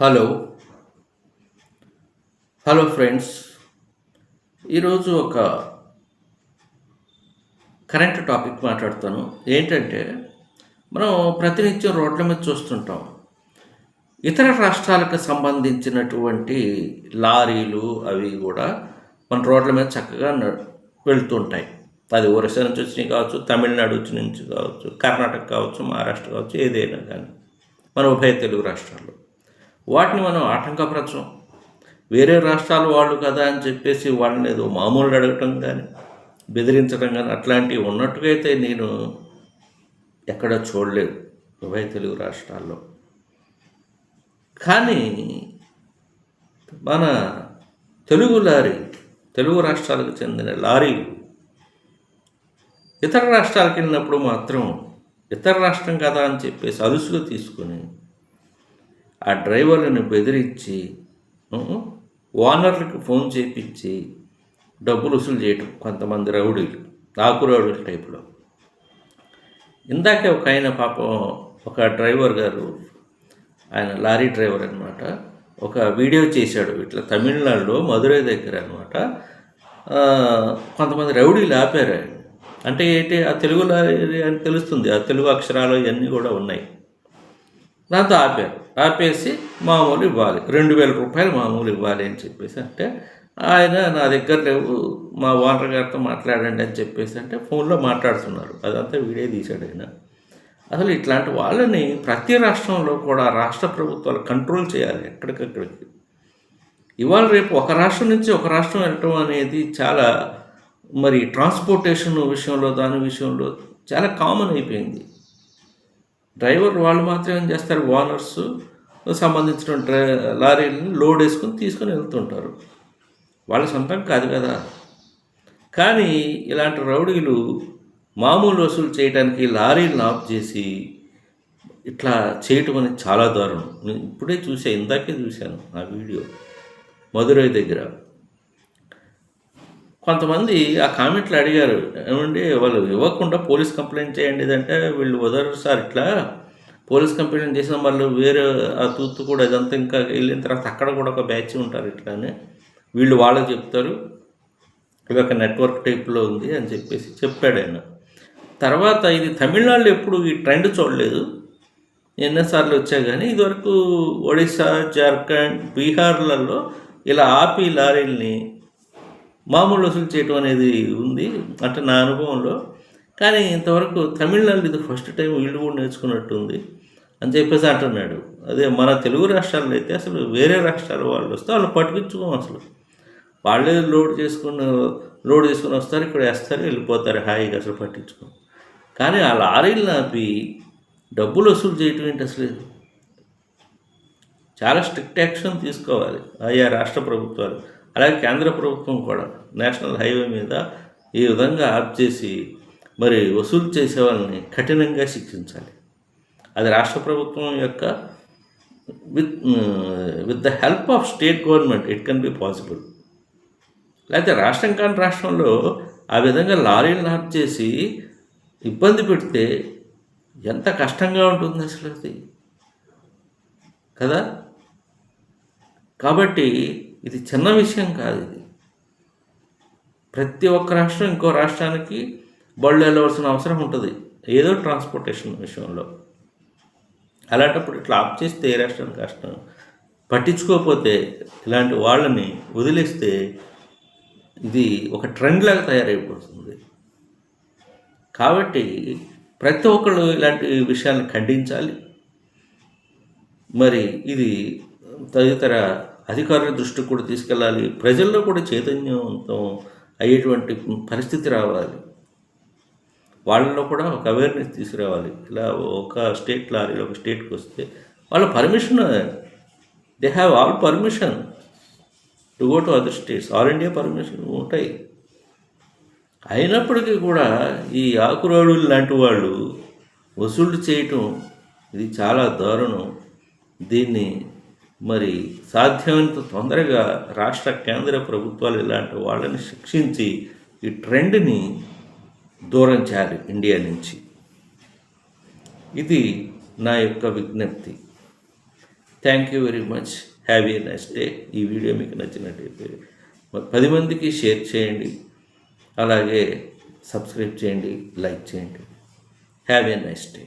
Hello. Hello friends. ఈరోజు ఒక current topic మాట్లాడతాను. ఏంటంటే మనం ప్రతినిత్యం రోడ్ల మీద చూస్తుంటాం. ఇతర రాష్ట్రాలకు సంబంధించినటువంటి లారీలు అవి కూడా మన రోడ్ల మీద చక్కగా న- వెళ్తుంటాయి. అది ఒరిస్సా నుంచి వచ్చినవి కావచ్చు తమిళనాడు నుంచి కావచ్చు కర్ణాటక కావచ్చు మహారాష్ట్ర కావచ్చు ఏదైనా కానీ మన ఉభయ తెలుగు రాష్ట్రాల్లో. వాటిని మనం ఆటంకపరచం. వేరే రాష్ట్రాల వాళ్ళు కదా అని చెప్పేసి వాళ్ళని ఏదో మామూలు అడగటం కానీ బెదిరించడం కానీ అట్లాంటివి ఉన్నట్టుగా అయితే నేను ఎక్కడ చూడలేదు ఉభయ తెలుగు రాష్ట్రాల్లో. కానీ మన తెలుగు లారీ తెలుగు రాష్ట్రాలకు చెందిన లారీలు ఇతర రాష్ట్రాలకు వెళ్ళినప్పుడు మాత్రం ఇతర రాష్ట్రం కదా అని చెప్పేసి అలుసుగా తీసుకుని ఆ డ్రైవర్లను బెదిరించి ఓనర్లకు ఫోన్ చేపించి డబ్బులు వసూలు చేయటం కొంతమంది రౌడీలు నాకు రౌడీల టైపులో. ఇందాకే ఒక ఆయన పాపం ఒక డ్రైవర్ గారు ఆయన లారీ డ్రైవర్ అనమాట ఒక వీడియో చేశాడు ఇట్లా తమిళనాడులో మధురై దగ్గర అనమాట కొంతమంది రౌడీలు ఆపారు ఆయన. అంటే ఏంటి ఆ తెలుగు లారీ అని తెలుస్తుంది ఆ తెలుగు అక్షరాలు ఇవన్నీ కూడా ఉన్నాయి. దాంతో ఆపారు. ఆపేసి మామూలు ఇవ్వాలి. రెండు వేల రూపాయలు మామూలు ఇవ్వాలి అని చెప్పేసి అంటే ఆయన నా దగ్గర లేవు మా ఓనర్ గారితో మాట్లాడండి అని చెప్పేసి అంటే ఫోన్లో మాట్లాడుతున్నారు. అదంతా వీడియో తీశాడు ఆయన. అసలు ఇట్లాంటి వాళ్ళని ప్రతి రాష్ట్రంలో కూడా రాష్ట్ర ప్రభుత్వాలు కంట్రోల్ చేయాలి ఎక్కడికక్కడికి. ఇవాళ రేపు ఒక రాష్ట్రం నుంచి ఒక రాష్ట్రం వెళ్ళటం అనేది చాలా మరి ట్రాన్స్పోర్టేషన్ విషయంలో దాని విషయంలో చాలా కామన్ అయిపోయింది. డ్రైవర్ వాళ్ళు మాత్రం ఏం చేస్తారు? ఓనర్స్ సంబంధించిన డ్రై లారీలను లోడ్ వేసుకొని తీసుకొని వెళ్తుంటారు. వాళ్ళ సొంతం కాదు కదా? కానీ ఇలాంటి రౌడీలు మామూలు వసూలు చేయడానికి లారీలను ఆఫ్ చేసి ఇట్లా చేయటం అనేది చాలా దారుణం. నేను ఇప్పుడే చూసా ఇందాకే చూశాను ఆ వీడియో. మధురై దగ్గర. కొంతమంది ఆ కామెంట్లు అడిగారు ఏమండి వాళ్ళు ఇవ్వకుండా పోలీస్ కంప్లైంట్ చేయండి అంటే వీళ్ళు వదలరు సార్ ఇట్లా. పోలీస్ కంప్లైంట్ చేసిన వాళ్ళు వేరే ఆ తూత్తు కూడా ఇదంతా ఇంకా వెళ్ళిన తర్వాత అక్కడ కూడా ఒక బ్యాచ్ ఉంటారు ఇట్లానే. వీళ్ళు వాళ్ళకి చెప్తారు ఇది ఒక నెట్వర్క్ టైప్లో ఉంది అని చెప్పేసి చెప్పాడు ఆయన. తర్వాత ఇది తమిళనాడులో ఎప్పుడు ఈ ట్రెండ్ చూడలేదు. ఎన్నోసార్లు వచ్చా కానీ ఇదివరకు ఒడిశా జార్ఖండ్ బీహార్లలో ఇలా ఆపి లారీల్ని మామూలు వసూలు చేయటం అనేది ఉంది. అంటే నా అనుభవంలో. కానీ ఇంతవరకు తమిళనాడు ఇది ఫస్ట్ టైం వీళ్ళు కూడా నేర్చుకున్నట్టు ఉంది. అని చెప్పేసి అంటున్నాడు. అదే మన తెలుగు రాష్ట్రాల్లో అయితే అసలు వేరే రాష్ట్రాల వాళ్ళు వస్తే వాళ్ళు పట్టుకుంచుకోం అసలు. వాళ్ళే లోడ్ చేసుకుని లోడ్ చేసుకుని వస్తారు ఇక్కడ వేస్తారు వెళ్ళిపోతారు హాయిగా అసలు పట్టించుకోం కానీ ఆ లారీలు ఆపి డబ్బులు వసూలు చేయటం ఏంటి అసలు? చాలా స్ట్రిక్ట్ యాక్షన్ తీసుకోవాలి. ఆయా రాష్ట్ర ప్రభుత్వాలు. అలాగే కేంద్ర ప్రభుత్వం కూడా నేషనల్ హైవే మీద ఈ విధంగా ఆప్ చేసి మరి వసూలు చేసే వాళ్ళని కఠినంగా శిక్షించాలి. అది రాష్ట్ర ప్రభుత్వం యొక్క with with the help of state government it can be possible. లేకపోతే రాష్ట్రం కాని రాష్ట్రంలో ఆ విధంగా లారీలను ఆప్ చేసి ఇబ్బంది పెడితే ఎంత కష్టంగా ఉంటుంది అసలు అది? కదా? కాబట్టి ఇది చిన్న విషయం కాదు ఇది. ప్రతి ఒక్క రాష్ట్రం ఇంకో రాష్ట్రానికి బళ్ళు వెళ్ళవలసిన అవసరం ఉంటుంది. ఏదో ట్రాన్స్పోర్టేషన్ విషయంలో. అలాంటప్పుడు ఇట్లా ఆప్ చేస్తే ఏ రాష్ట్రానికి కష్టం? పట్టించుకోకపోతే ఇలాంటి వాళ్ళని వదిలేస్తే ఇది ఒక ట్రెండ్ లాగా తయారైపోతుంది. కాబట్టి ప్రతి ఒక్కళ్ళు ఇలాంటి విషయాలను ఖండించాలి. మరి ఇది తదితర అధికారుల దృష్టికి కూడా తీసుకెళ్ళాలి. ప్రజల్లో కూడా చైతన్యవంతం అయ్యేటువంటి పరిస్థితి రావాలి. వాళ్ళలో కూడా ఒక అవేర్నెస్ తీసుకురావాలి. ఇలా ఒక స్టేట్ లారీలో ఒక స్టేట్కి వస్తే వాళ్ళ permission they have all permission to go to other states all India permission ఉంటాయి. అయినప్పటికీ కూడా ఈ ఆకురాడులు లాంటి వాళ్ళు వసూలు చేయటం ఇది చాలా దారుణం. దీన్ని మరి సాధ్యమైనంత తొందరగా రాష్ట్ర కేంద్ర ప్రభుత్వాలు ఇలాంటి వాళ్ళని శిక్షించి ఈ ట్రెండ్ని దూరం చేయాలి ఇండియా నుంచి. ఇది నా యొక్క విజ్ఞప్తి. Thank you very much have a next day ఈ వీడియో మీకు నచ్చినట్టయితే పది మందికి షేర్ చేయండి. అలాగే సబ్స్క్రైబ్ చేయండి లైక్ చేయండి. Have a nice day